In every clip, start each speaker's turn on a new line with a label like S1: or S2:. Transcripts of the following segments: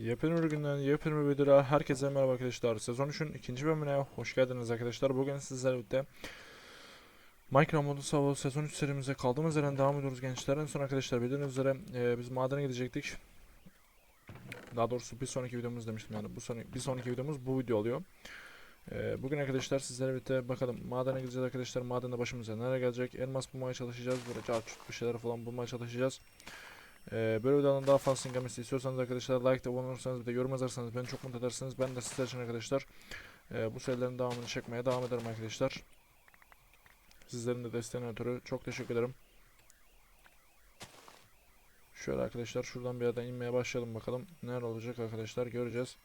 S1: Yepyeni bir günden yepyeni bir videoda herkese merhaba arkadaşlar. Sezon 3'ün ikinci bölümüne hoş geldiniz arkadaşlar. Bugün sizlerle birlikte Minecraft modu savo sezon 3 serimize kaldığımız yerden devam ediyoruz gençler. En son arkadaşlar bildiğiniz üzere e, biz madene gidecektik. Daha doğrusu bir sonraki videomuz demiştim yani bu sonraki, bir sonraki videomuz bu video oluyor. E, bugün arkadaşlar sizlerle birlikte bakalım madene gideceğiz arkadaşlar. Madende başımıza nereye gelecek? Elmas bulmaya çalışacağız. Böyle çarçurt bir şeyler falan bulmaya çalışacağız. Ee, böyle videoların daha fazla gelmesi istiyorsanız arkadaşlar like de abone olursanız bir de yorum yazarsanız beni çok mutlu edersiniz. Ben de sizler için arkadaşlar e, bu serilerin devamını çekmeye devam ederim arkadaşlar. Sizlerin de desteğine ötürü çok teşekkür ederim. Şöyle arkadaşlar şuradan bir yerden inmeye başlayalım bakalım. Neler olacak arkadaşlar göreceğiz.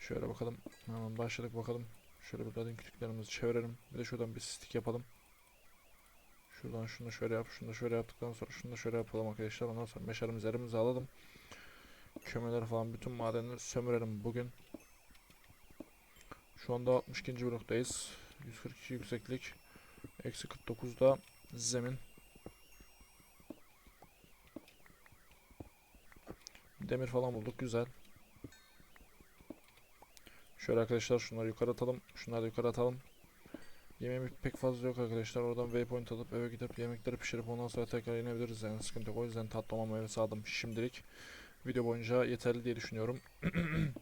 S1: Şöyle bakalım. Hemen başladık bakalım. Şöyle buradan kütüklerimizi çevirelim. Bir de şuradan bir stick yapalım. Şuradan şunu şöyle yap, şunu şöyle yaptıktan sonra şunu şöyle yapalım arkadaşlar. Ondan sonra meşalimizi elimize alalım. Kömürleri falan bütün madenleri sömürelim bugün. Şu anda 62. bloktayız. 142 yükseklik. Eksi 49'da zemin. Demir falan bulduk. Güzel. Şöyle arkadaşlar şunları yukarı atalım. Şunları da yukarı atalım. Yemeğimiz pek fazla yok arkadaşlar. Oradan waypoint alıp eve gidip yemekleri pişirip ondan sonra tekrar inebiliriz yani sıkıntı yok. O yüzden tatlama meyvesi aldım şimdilik. Video boyunca yeterli diye düşünüyorum.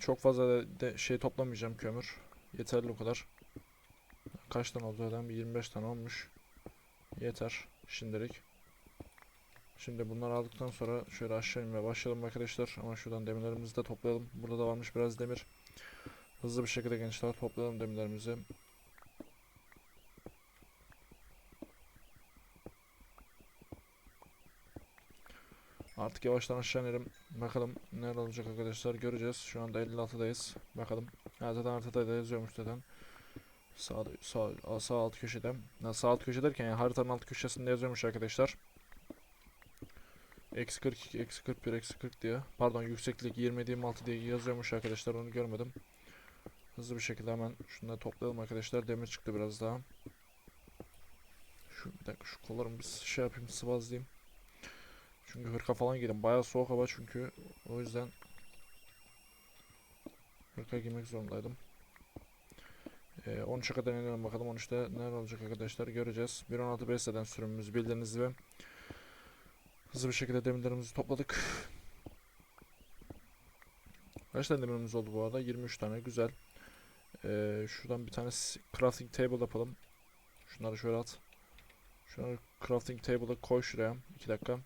S1: Çok fazla da de şey toplamayacağım kömür. Yeterli o kadar. Kaç tane oldu? Bir 25 tane olmuş. Yeter şimdilik. Şimdi bunları aldıktan sonra şöyle aşağı inmeye başlayalım arkadaşlar. Ama şuradan demirlerimizi de toplayalım. Burada da varmış biraz demir. Hızlı bir şekilde gençler toplayalım demirlerimizi. Artık yavaştan aşağı inelim. Bakalım neler olacak arkadaşlar göreceğiz. Şu anda 56'dayız. Bakalım. Ha, zaten haritada da yazıyormuş zaten. Sağ, sağ, sağ alt köşede. Ha, sağ alt köşe derken yani haritanın alt köşesinde yazıyormuş arkadaşlar. Eksi 42, eksi 41, eksi 40 diye. Pardon yükseklik 20, 26 diye yazıyormuş arkadaşlar onu görmedim. Hızlı bir şekilde hemen şunları toplayalım arkadaşlar. Demir çıktı biraz daha. Şu bir dakika şu kollarımı bir şey yapayım sıvazlayayım. Çünkü hırka falan giydim. Bayağı soğuk hava çünkü. O yüzden hırka giymek zorundaydım. Ee, 13'e kadar inelim bakalım. 13'te neler olacak arkadaşlar göreceğiz. 1.16 BS'den sürümümüz bildiğiniz gibi. Hızlı bir şekilde demirlerimizi topladık. Kaç tane demirimiz oldu bu arada? 23 tane. Güzel. Ee, şuradan bir tane crafting table yapalım. Şunları şöyle at. Şunları crafting table'a koy şuraya. 2 dakika.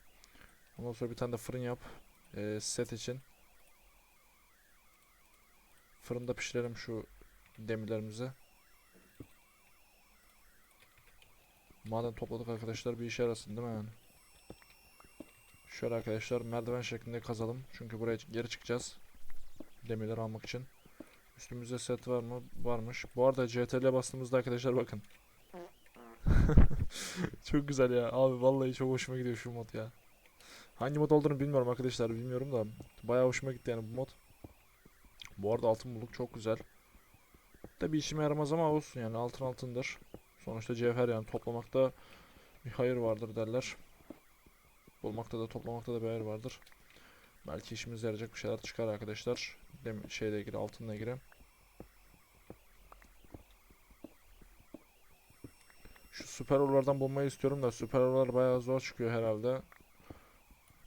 S1: Ondan sonra bir tane de fırın yap. Ee, set için. Fırında pişirelim şu demirlerimizi. Maden topladık arkadaşlar bir işe yarasın değil mi yani? Şöyle arkadaşlar merdiven şeklinde kazalım. Çünkü buraya geri çıkacağız. Demirleri almak için. Üstümüzde set var mı? Varmış. Bu arada CTRL'e bastığımızda arkadaşlar bakın. çok güzel ya. Abi vallahi çok hoşuma gidiyor şu mod ya. Hangi mod olduğunu bilmiyorum arkadaşlar. Bilmiyorum da. Bayağı hoşuma gitti yani bu mod. Bu arada altın bulduk. Çok güzel. Tabi işime yaramaz ama olsun yani. Altın altındır. Sonuçta cevher yani. Toplamakta bir hayır vardır derler. Bulmakta da toplamakta da bir hayır vardır. Belki işimize yarayacak bir şeyler çıkar arkadaşlar. Dem şeyle ilgili altınla ilgili. Şu süper oralardan bulmayı istiyorum da süper oralar bayağı zor çıkıyor herhalde.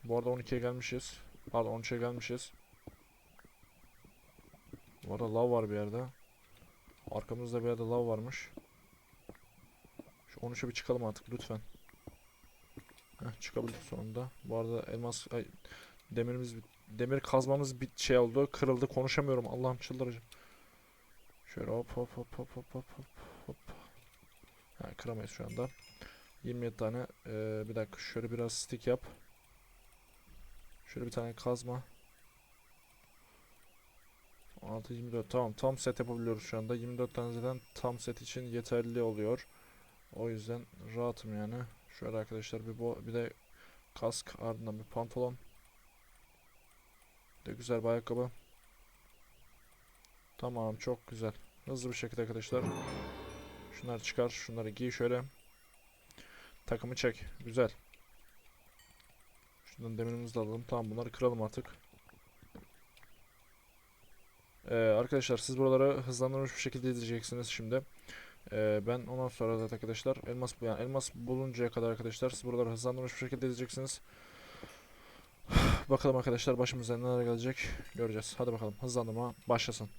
S1: Bu arada 12'ye gelmişiz. Pardon 13'e gelmişiz. Bu arada lav var bir yerde. Arkamızda bir yerde lav varmış. Şu 13'e bir çıkalım artık lütfen. Heh, çıkabildik sonunda. Bu arada elmas ay, Demirimiz demir kazmamız bir şey oldu. Kırıldı. Konuşamıyorum. Allah'ım çıldıracağım. Şöyle hop hop hop hop hop hop hop. Ha, kıramayız şu anda. 27 tane. Ee, bir dakika şöyle biraz stick yap. Şöyle bir tane kazma. 6 24 tamam tam set yapabiliyoruz şu anda. 24 tane zaten tam set için yeterli oluyor. O yüzden rahatım yani. Şöyle arkadaşlar bir bo bir de kask ardından bir pantolon. De güzel bir ayakkabı. Tamam çok güzel. Hızlı bir şekilde arkadaşlar. Şunları çıkar. Şunları giy şöyle. Takımı çek. Güzel. Şuradan demirimizi de alalım. Tamam bunları kıralım artık. Ee, arkadaşlar siz buraları hızlandırılmış bir şekilde izleyeceksiniz şimdi. Ee, ben ondan sonra da arkadaşlar elmas yani elmas buluncaya kadar arkadaşlar siz buraları hızlandırılmış bir şekilde izleyeceksiniz. Bakalım arkadaşlar başımıza neler gelecek göreceğiz. Hadi bakalım hızlandırma başlasın.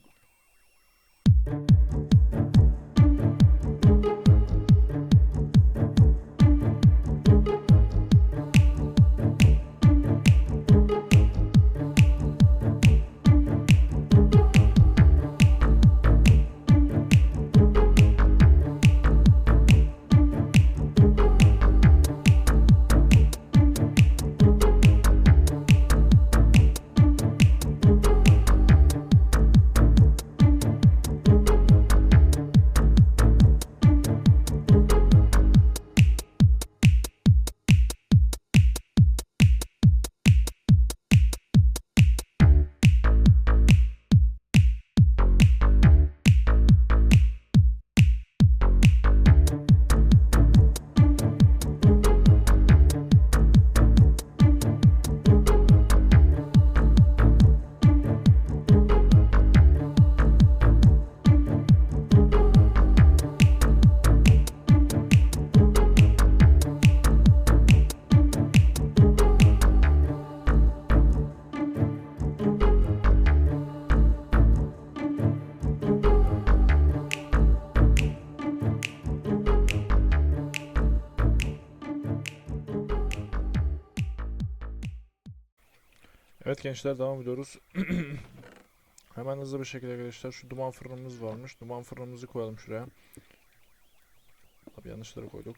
S1: Gençler devam ediyoruz. Hemen hızlı bir şekilde arkadaşlar şu duman fırınımız varmış. Duman fırınımızı koyalım şuraya. Tabii yanlışları koyduk.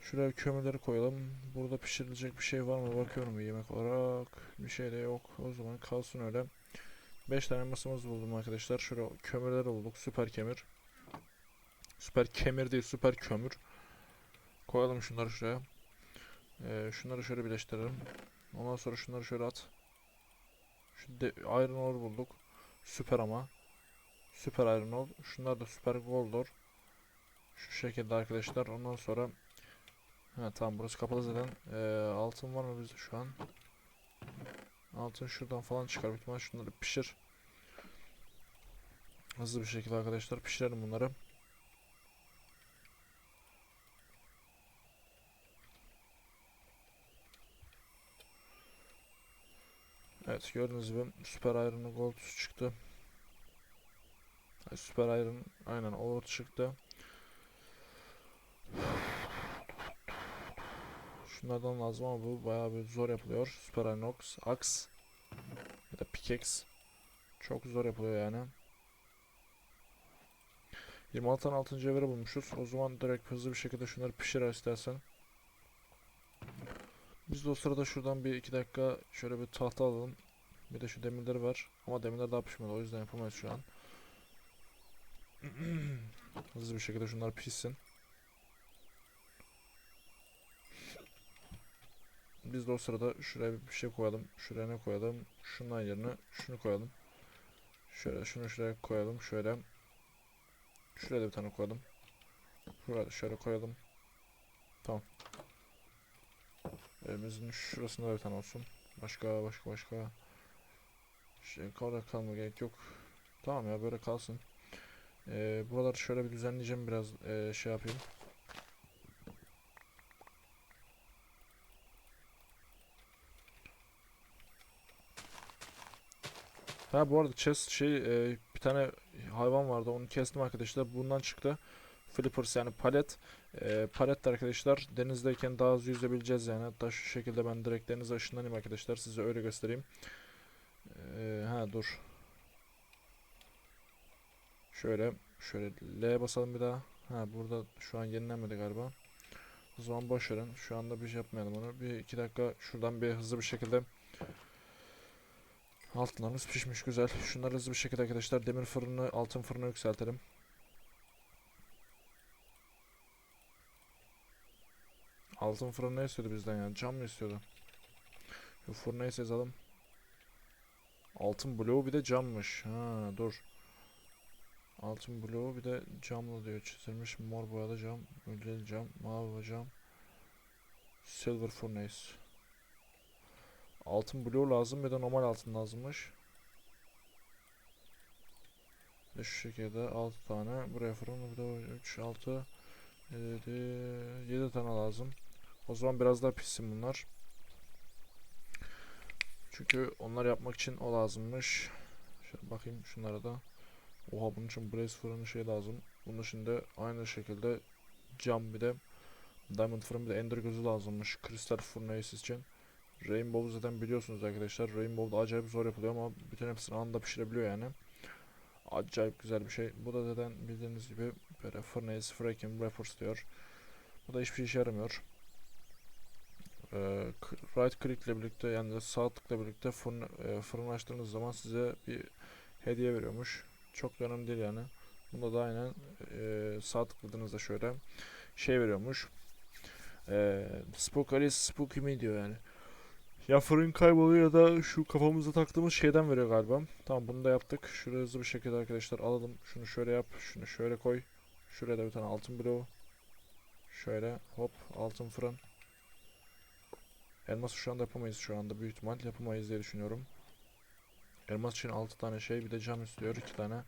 S1: Şuraya kömürleri koyalım. Burada pişirilecek bir şey var mı bakıyorum bir yemek olarak. Bir şey de yok. O zaman kalsın öyle. 5 tane masamız buldum arkadaşlar. Şuraya kömürleri bulduk. Süper kemir. Süper kemir değil süper kömür. Koyalım şunları şuraya. Ee, şunları şöyle birleştirelim. Ondan sonra şunları şöyle at. Şu de Iron Ore bulduk. Süper ama. Süper Iron Ore. Şunlar da Süper Gold Ore. Şu şekilde arkadaşlar. Ondan sonra Ha tamam burası kapalı zaten. Ee, altın var mı bizde şu an? Altın şuradan falan çıkar. İhtimalle şunları pişir. Hızlı bir şekilde arkadaşlar pişirelim bunları. Evet gördüğünüz gibi Süper Iron Gold çıktı. Süper Iron aynen Ore çıktı. Şunlardan lazım ama bu bayağı bir zor yapılıyor. Süper Iron Ox, Axe ya da Pickaxe. Çok zor yapılıyor yani. 26 tane 6. evre bulmuşuz. O zaman direkt hızlı bir şekilde şunları pişir istersen. Biz de o sırada şuradan bir iki dakika şöyle bir tahta alalım. Bir de şu demirleri ver. Ama demirler daha pişmedi o yüzden yapamayız şu an. Hızlı bir şekilde şunlar pişsin. Biz de o sırada şuraya bir şey koyalım. Şuraya ne koyalım? Şundan yerine şunu koyalım. Şöyle şunu şuraya koyalım. Şöyle. Şuraya da bir tane koyalım. Şuraya şöyle koyalım. Tamam. Evimizin şurasında da bir tane olsun. Başka başka başka. Şey kadar kalma gerek yok. Tamam ya böyle kalsın. Ee, buraları şöyle bir düzenleyeceğim biraz ee, şey yapayım. Ha bu arada chest şey ee, bir tane hayvan vardı onu kestim arkadaşlar bundan çıktı. Flippers yani palet. Ee, palet arkadaşlar denizdeyken daha hızlı yüzebileceğiz yani. Hatta şu şekilde ben direkt denize ışınlanayım arkadaşlar size öyle göstereyim. Ee, ha dur. Şöyle şöyle L basalım bir daha. Ha burada şu an yenilenmedi galiba. O zaman boş verin. Şu anda bir şey yapmayalım onu. Bir iki dakika şuradan bir hızlı bir şekilde Altınlarımız pişmiş güzel. Şunları hızlı bir şekilde arkadaşlar demir fırını, altın fırını yükseltelim. Altın fırın ne istiyordu bizden ya? Cam mı istiyordu? Şu fırını yazalım. Altın bloğu bir de cammış. Ha dur. Altın bloğu bir de camlı diyor. Çizilmiş mor boyalı cam, ödül cam, mavi cam. Silver furnace. Altın blue lazım bir de normal altın lazımmış. De şu şekilde 6 tane. Buraya fırın bir de 3, 6, 7, 7 tane lazım. O zaman biraz daha pişsin bunlar. Çünkü onlar yapmak için o lazımmış. Şöyle bakayım şunlara da. Oha bunun için blaze fırını şey lazım. Bunun için de aynı şekilde cam bir de diamond fırın bir de ender gözü lazımmış. Kristal furnace için. Rainbow zaten biliyorsunuz arkadaşlar. Rainbow da acayip zor yapılıyor ama bütün hepsini anında pişirebiliyor yani. Acayip güzel bir şey. Bu da zaten bildiğiniz gibi böyle furnace, fracking, wrappers diyor. Bu da hiçbir işe yaramıyor. Ee, right click ile birlikte yani de sağ tıkla birlikte fırın, e, fırın açtığınız zaman size bir hediye veriyormuş. Çok da önemli değil yani. Bunda da aynen e, sağ tıkladığınızda şöyle şey veriyormuş. E, Spook Alice Spooky Me diyor yani. Ya fırın kayboluyor ya da şu kafamıza taktığımız şeyden veriyor galiba. Tamam bunu da yaptık. Şuraya hızlı bir şekilde arkadaşlar alalım. Şunu şöyle yap. Şunu şöyle koy. Şuraya da bir tane altın bloğu. Şöyle hop altın fırın. Elması şu anda yapamayız şu anda büyük ihtimal yapamayız diye düşünüyorum. Elmas için 6 tane şey bir de cam istiyor 2 tane.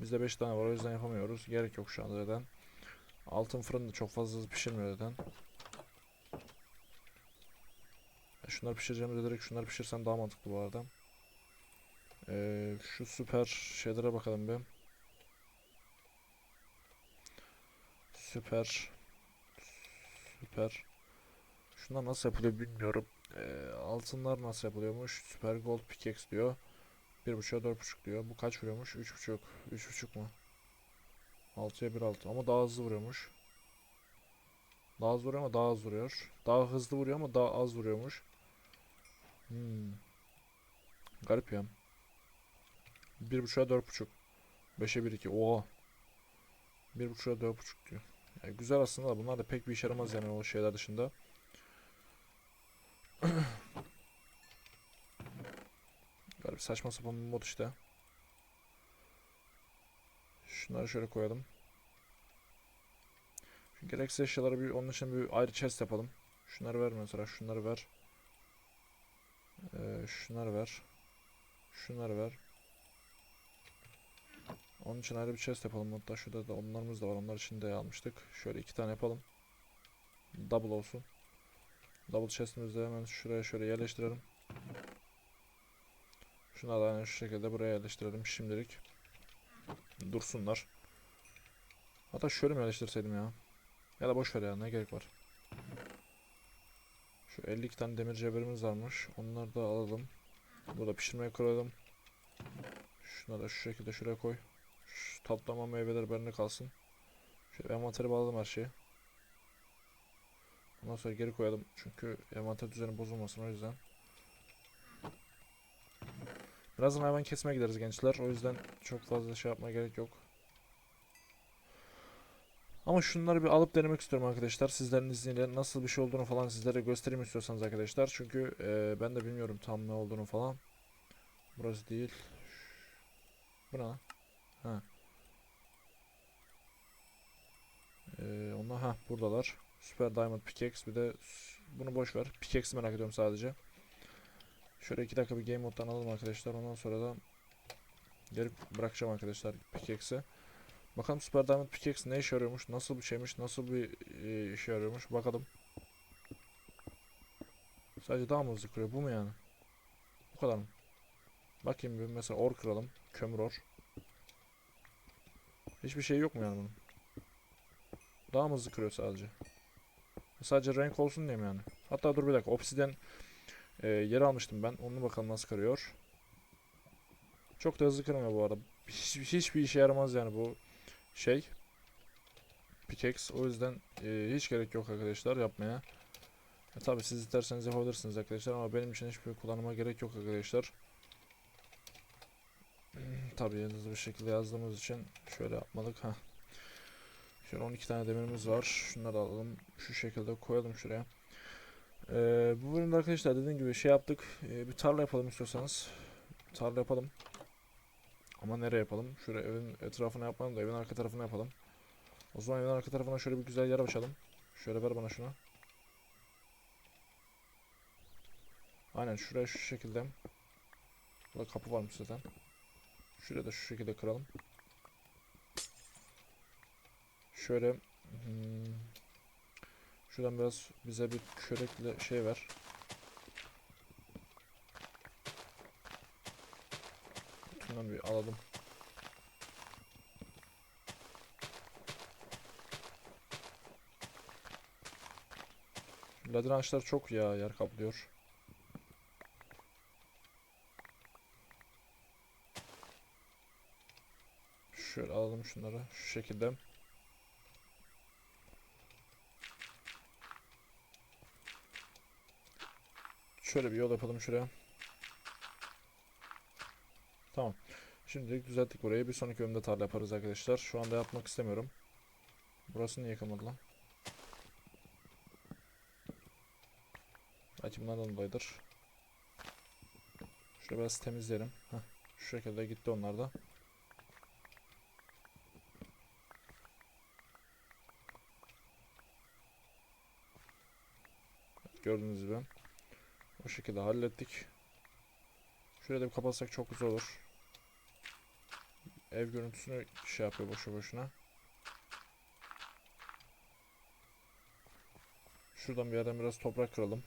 S1: Bizde 5 tane var o yüzden yapamıyoruz. Gerek yok şu anda neden. Altın fırın da çok fazla pişirmiyor neden. Şunları pişireceğimize direkt şunları pişirsem daha mantıklı bu arada. Ee, şu süper şeylere bakalım bir. Süper. Süper. Şunlar nasıl yapılıyor bilmiyorum. Ee, altınlar nasıl yapılıyormuş? Süper Gold Pickaxe diyor. 1.5'a 4.5 diyor. Bu kaç vuruyormuş? 3.5. 3.5 mu? 6'ya 1.6 ama daha hızlı vuruyormuş. Daha hızlı vuruyor ama daha az vuruyor. Daha hızlı vuruyor ama daha az vuruyormuş. Hmm. Garip ya. 1.5'a 4.5. 5'e 1.2. Oha. 1.5'a 4.5 diyor. Yani güzel aslında da bunlar da pek bir işe yaramaz yani o şeyler dışında. Garip saçma sapan bir mod işte. Şunları şöyle koyalım. Şu gereksiz eşyaları bir onun için bir ayrı chest yapalım. Şunları ver mesela şunları ver. Ee, şunları ver. Şunları ver. Onun için ayrı bir chest yapalım. Hatta şurada da onlarımız da var. Onlar için de almıştık. Şöyle iki tane yapalım. Double olsun. Double chest'imizi hemen şuraya şöyle yerleştirelim. Şunları da aynen şu şekilde buraya yerleştirelim şimdilik. Dursunlar. Hatta şöyle mi yerleştirseydim ya? Ya da boş ver ya ne gerek var. Şu 52 tane demir cevherimiz varmış. Onları da alalım. Burada pişirmeye koyalım. Şunları da şu şekilde şuraya koy. Şu tatlama meyveler bende kalsın. Şöyle envanteri bağladım her şeyi. Ondan sonra geri koyalım. Çünkü envanter düzeni bozulmasın o yüzden. Birazdan hayvan kesmeye gideriz gençler. O yüzden çok fazla şey yapmaya gerek yok. Ama şunları bir alıp denemek istiyorum arkadaşlar. Sizlerin izniyle nasıl bir şey olduğunu falan sizlere göstereyim istiyorsanız arkadaşlar. Çünkü e, ben de bilmiyorum tam ne olduğunu falan. Burası değil. Bu ne lan? Ha. Ee, onlar ha buradalar. Super Diamond Pickaxe bir de bunu boş ver. Pickaxe'i merak ediyorum sadece. Şöyle iki dakika bir game moddan alalım arkadaşlar. Ondan sonra da geri bırakacağım arkadaşlar Pickaxe'i. Bakalım Super Diamond Pickaxe ne işe yarıyormuş, nasıl bir şeymiş, nasıl bir e, işe yarıyormuş bakalım. Sadece daha mı hızlı kırıyor bu mu yani? Bu kadar mı? Bakayım bir mesela or kıralım. Kömür or. Hiçbir şey yok mu yani bunun? Daha mı hızlı kırıyor sadece? Sadece renk olsun diye mi yani? Hatta dur bir dakika. Obsidian e, yer almıştım ben. Onu bakalım nasıl kırıyor. Çok da hızlı kırmıyor bu arada. Hiç, hiçbir işe yaramaz yani bu şey. Pickaxe. O yüzden e, hiç gerek yok arkadaşlar yapmaya. E, tabi siz isterseniz yapabilirsiniz arkadaşlar ama benim için hiçbir kullanıma gerek yok arkadaşlar. Tabi hızlı bir şekilde yazdığımız için şöyle yapmadık. ha. Şöyle 12 tane demirimiz var. Şunları alalım. Şu şekilde koyalım şuraya. Ee, bu bölümde arkadaşlar dediğim gibi şey yaptık. Ee, bir tarla yapalım istiyorsanız. Tarla yapalım. Ama nereye yapalım? Şöyle evin etrafına yapmayalım da evin arka tarafına yapalım. O zaman evin arka tarafına şöyle bir güzel yer açalım. Şöyle ver bana şunu. Aynen şuraya şu şekilde. Burada kapı varmış zaten. Şuraya da şu şekilde kıralım. Şöyle hmm, şuradan biraz bize bir kürekle şey ver. Şundan bir alalım. Ladrançlar çok ya yer kaplıyor. Şöyle alalım şunları şu şekilde. Şöyle bir yol yapalım şuraya. Tamam. Şimdilik düzelttik burayı. Bir sonraki bölümde tarla yaparız arkadaşlar. Şu anda yapmak istemiyorum. Burası niye yıkamadı lan? Belki bunlardan dolayıdır. Şöyle biraz temizleyelim. Heh, şu şekilde gitti onlar da. Gördüğünüz gibi. O şekilde hallettik. Şuraya da bir kapatsak çok güzel olur. Ev görüntüsünü şey yapıyor boşu boşuna. Şuradan bir yerden biraz toprak kıralım.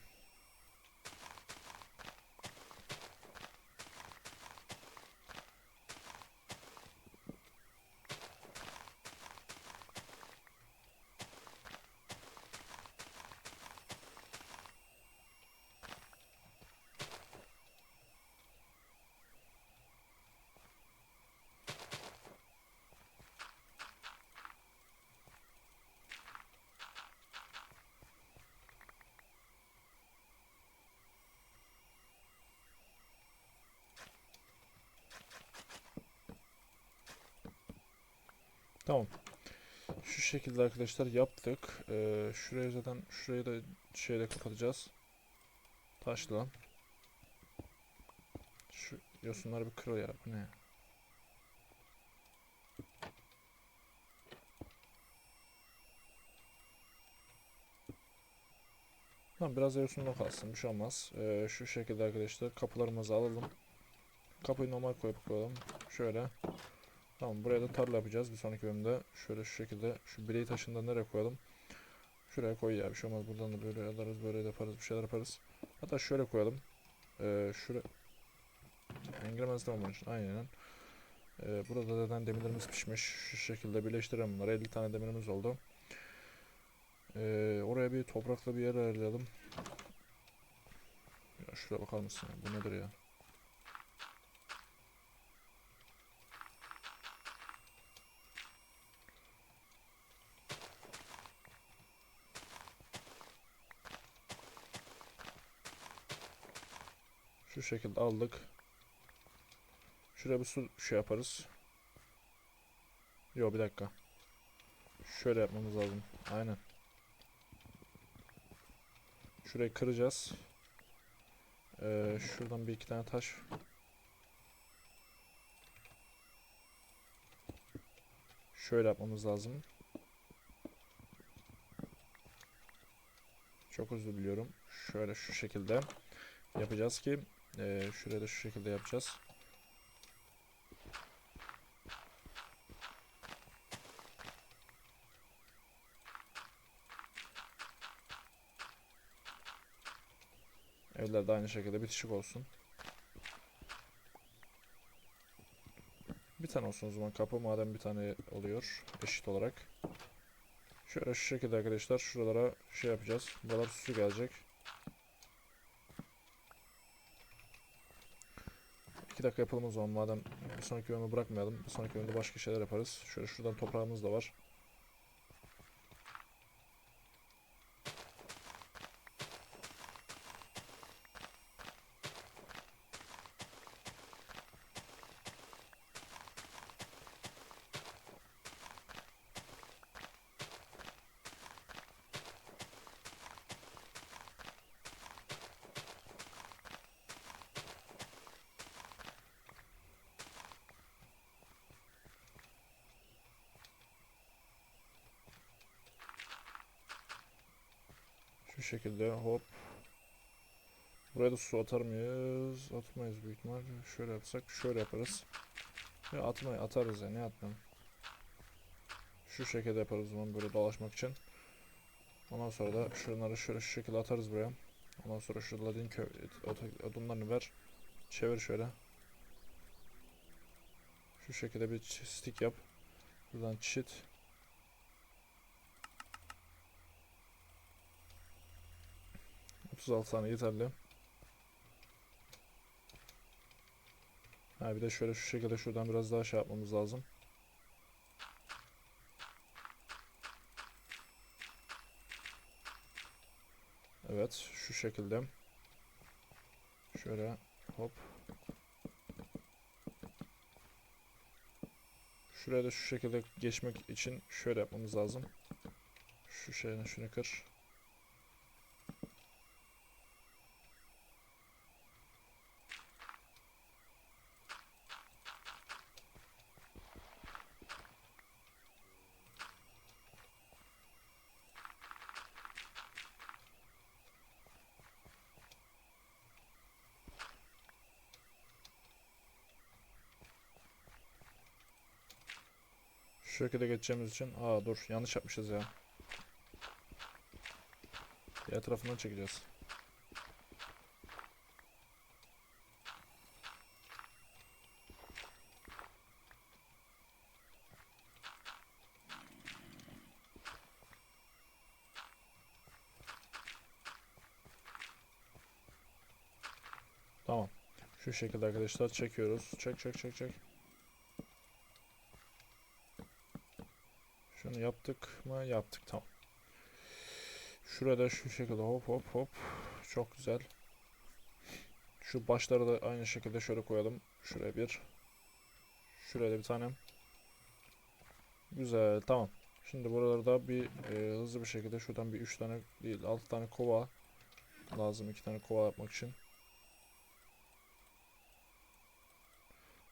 S1: Tamam. Şu şekilde arkadaşlar yaptık. Ee, şuraya zaten şurayı da şeyle kapatacağız. Taşla. Şu yosunları bir kırıl ya. Bu ne? Tamam biraz da yosunla kalsın. Bir şey olmaz. Ee, şu şekilde arkadaşlar kapılarımızı alalım. Kapıyı normal koyup koyalım. Şöyle. Tamam buraya da tarla yapacağız bir sonraki bölümde. Şöyle şu şekilde şu bileği taşını da nereye koyalım? Şuraya koy ya bir şey olmaz. Buradan da böyle alırız böyle yaparız bir şeyler yaparız. Hatta şöyle koyalım. Ee, şuraya engellemez tamam bunun için. Aynen. Ee, burada zaten demirlerimiz pişmiş. Şu şekilde birleştirelim bunları. 50 tane demirimiz oldu. Ee, oraya bir toprakla bir yer ayarlayalım. Ya şuraya bakar mısın? Bu nedir ya? Şu şekilde aldık. Şuraya bir su şey yaparız. Yo bir dakika. Şöyle yapmamız lazım. Aynen. Şurayı kıracağız. Ee, şuradan bir iki tane taş. Şöyle yapmamız lazım. Çok özür diliyorum. Şöyle şu şekilde yapacağız ki ee, şuraya da şu şekilde yapacağız. Evler de aynı şekilde bitişik olsun. Bir tane olsun o zaman kapı madem bir tane oluyor eşit olarak. Şöyle şu şekilde arkadaşlar şuralara şey yapacağız. Buralar süsü gelecek. 2 dakika yapalım o zaman madem bir sonraki bölümü bırakmayalım. Bir sonraki bölümde başka şeyler yaparız. Şöyle şuradan toprağımız da var. Şu şekilde hop. Buraya da su atar mıyız? Atmayız büyük ihtimal. Şöyle yapsak şöyle yaparız. Ya atmayı atarız ya ne atmayalım. Şu şekilde yaparız zaman böyle dolaşmak için. Ondan sonra da şunları şöyle şu şekilde atarız buraya. Ondan sonra şu ladin kö odunlarını ver. Çevir şöyle. Şu şekilde bir stick yap. Buradan cheat. 36 tane yeterli. Ha bir de şöyle şu şekilde şuradan biraz daha şey yapmamız lazım. Evet şu şekilde. Şöyle hop. Şuraya da şu şekilde geçmek için şöyle yapmamız lazım. Şu şeyden şunu kır. Şu geçeceğimiz için. Aa dur yanlış yapmışız ya. Diğer tarafından çekeceğiz. Tamam. Şu şekilde arkadaşlar çekiyoruz. Çek çek çek çek. Şunu yaptık mı? Yaptık tamam. Şurada şu şekilde hop hop hop. Çok güzel. Şu başları da aynı şekilde şöyle koyalım. Şuraya bir. Şuraya da bir tane. Güzel tamam. Şimdi buralarda bir e, hızlı bir şekilde şuradan bir 3 tane değil 6 tane kova lazım 2 tane kova yapmak için.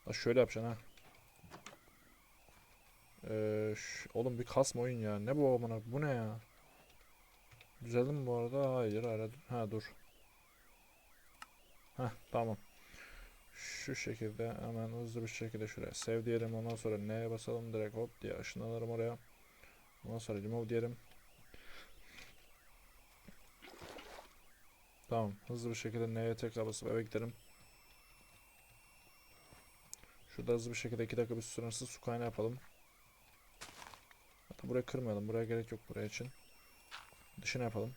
S1: Ha şöyle yapacaksın ha. Ee, oğlum bir kasma oyun ya. Ne bu amına? Bu ne ya? Düzeldi mi bu arada? Hayır hala. Ha dur. Heh tamam. Şu şekilde hemen hızlı bir şekilde şuraya save diyelim. Ondan sonra neye basalım direkt hop diye ışınlanırım oraya. Ondan sonra remove diyelim. Tamam. Hızlı bir şekilde neye tekrar basıp eve gidelim. Şurada hızlı bir şekilde 2 dakika bir sınırsız su kaynağı yapalım. Burayı kırmayalım. Buraya gerek yok buraya için. Dışına yapalım.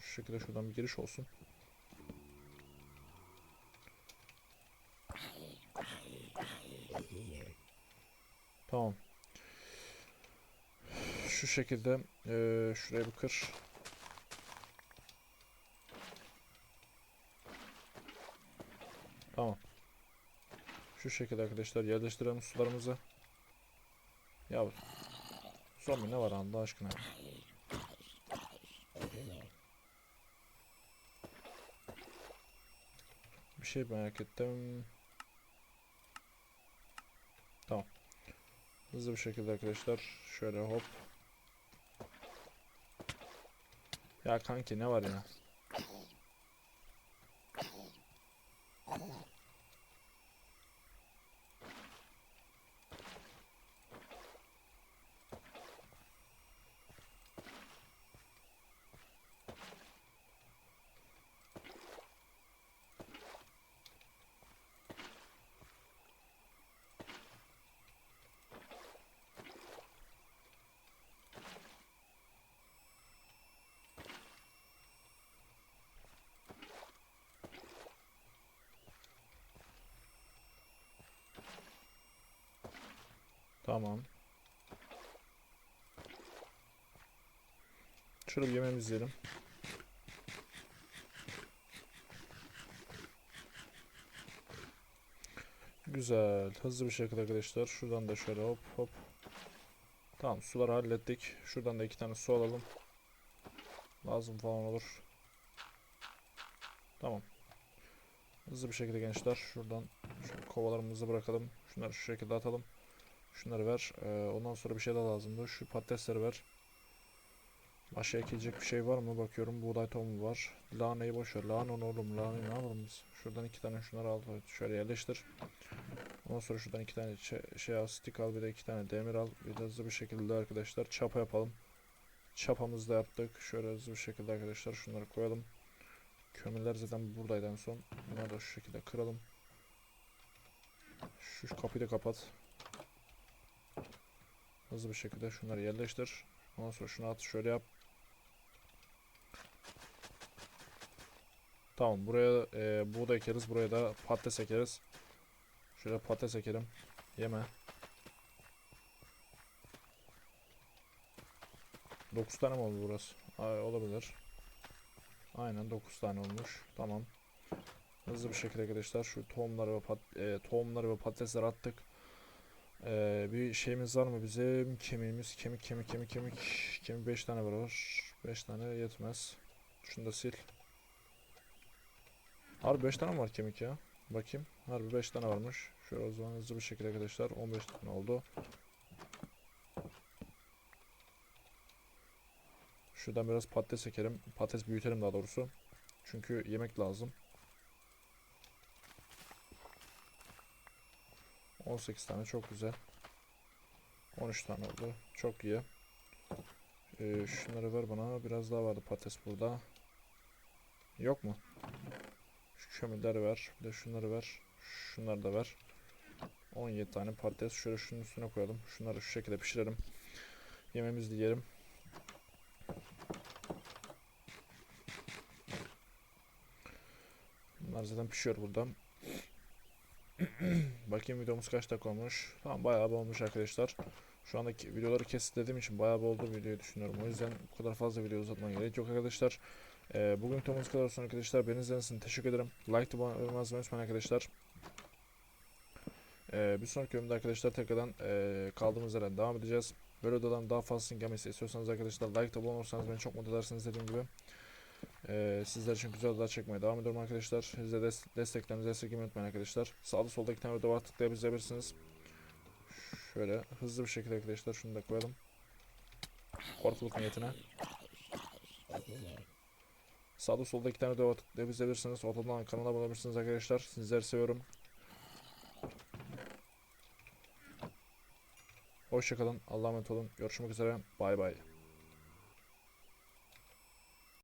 S1: Şu şekilde şuradan bir giriş olsun. Tamam. Şu şekilde eee, şuraya bir kır. Tamam. Şu şekilde arkadaşlar yerleştirelim sularımızı. Ya zombi ne var Allah aşkına? Bir şey merak ettim. Tamam. Hızlı bir şekilde arkadaşlar şöyle hop. Ya kanki ne var ya? Tamam. Şöyle bir yemeğimizi. Güzel. Hızlı bir şekilde arkadaşlar. Şuradan da şöyle hop hop. Tamam suları hallettik. Şuradan da iki tane su alalım. Lazım falan olur. Tamam. Hızlı bir şekilde gençler. Şuradan şu kovalarımızı bırakalım. Şunları şu şekilde atalım. Şunları ver. Ee, ondan sonra bir şey daha lazımdı. Şu patatesleri ver. Başka ekilecek bir şey var mı bakıyorum. Buğday tohumu var. Lahanayı boş ver. Lahana ne oğlum? Lahanayı ne yapalım biz? Şuradan iki tane şunları al. Şöyle yerleştir. Ondan sonra şuradan iki tane şey, şey al, stick al. Bir de iki tane demir al. Bir de hızlı bir şekilde arkadaşlar çapa yapalım. Çapamızı da yaptık. Şöyle hızlı bir şekilde arkadaşlar şunları koyalım. Kömürler zaten buradaydı en son. Bunları da şu şekilde kıralım. Şu kapıyı da kapat. Hızlı bir şekilde şunları yerleştir. Ondan sonra şunu at şöyle yap. Tamam buraya e, buğday ekeriz. Buraya da patates ekeriz. Şöyle patates ekelim. Yeme. 9 tane mi oldu burası? Ay, olabilir. Aynen 9 tane olmuş. Tamam. Hızlı bir şekilde arkadaşlar şu tohumları ve pat e, tohumları ve patatesleri attık. E, bir şeyimiz var mı bizim? Kemiğimiz kemik kemik kemik kemik kemik 5 tane var. 5 tane yetmez. Şunu da sil. Harbi 5 tane var kemik ya? Bakayım. Harbi 5 tane varmış. Şöyle o zaman hızlı bir şekilde arkadaşlar 15 tane oldu. Şuradan biraz patates ekelim. Patates büyütelim daha doğrusu. Çünkü yemek lazım. 18 tane çok güzel. 13 tane oldu. Çok iyi. Ee, şunları ver bana. Biraz daha vardı patates burada. Yok mu? Şu kömürleri ver. Bir de şunları ver. Şunları da ver. 17 tane patates. Şöyle şunun üstüne koyalım. Şunları şu şekilde pişirelim. Yemeğimizi de yiyelim. Bunlar zaten pişiyor burada. Bakayım videomuz kaç dakika olmuş. Tamam bayağı bir olmuş arkadaşlar. Şu andaki videoları kesitlediğim için bayağı bir oldu videoyu düşünüyorum. O yüzden bu kadar fazla video uzatmaya gerek yok arkadaşlar. Ee, bugün videomuz kadar olsun arkadaşlar. Beni izlediğiniz için teşekkür ederim. Like abone olmayı unutmayın arkadaşlar. Ee, bir sonraki bölümde arkadaşlar tekrardan ee, kaldığımız yerden devam edeceğiz. Böyle videodan daha fazlasını gelmesi istiyorsanız arkadaşlar like abone olursanız beni çok mutlu edersiniz dediğim gibi. Ee, sizler için güzel videolar çekmeye devam ediyorum arkadaşlar. Siz de des- desteklerinizi desteklemeyi unutmayın arkadaşlar. Sağda solda iki tane var tıklayabilirsiniz. Şöyle hızlı bir şekilde arkadaşlar şunu da koyalım. Korkuluk niyetine. Sağda solda iki tane video var tıklayabilirsiniz. Ortadan kanala abone olabilirsiniz arkadaşlar. Sizleri seviyorum. Hoşçakalın. Allah'a emanet olun. Görüşmek üzere. Bay bay.